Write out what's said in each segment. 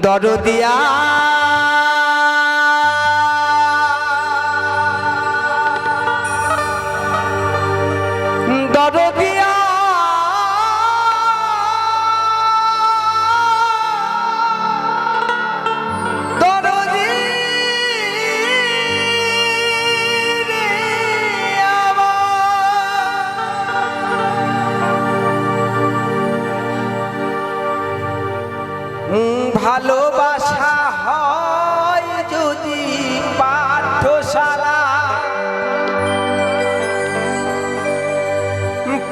দরদিয়া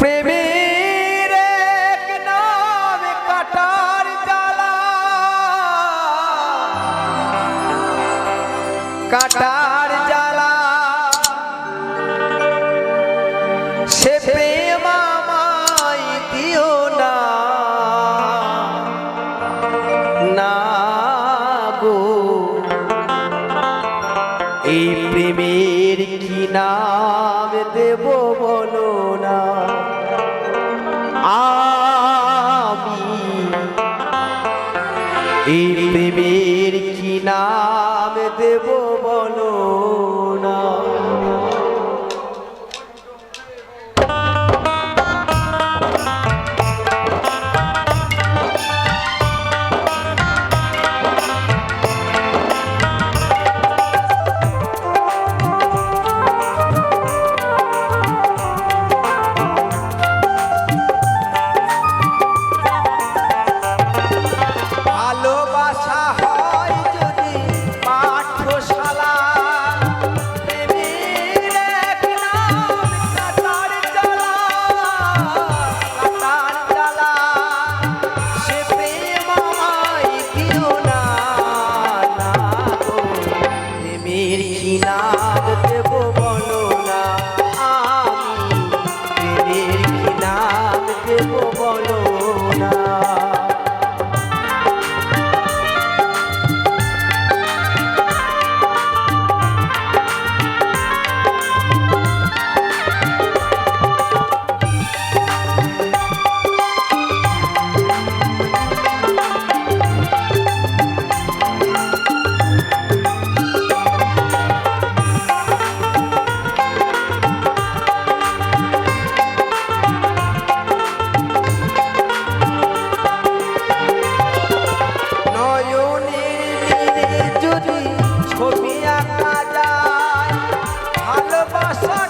প্রেমের এক নামে কাটার জ্বালা। কাটার জ্বালা। সে প্রেম আমায় দিও না। না কি নাম দেবো? এই প্রেমী ভালোবাসা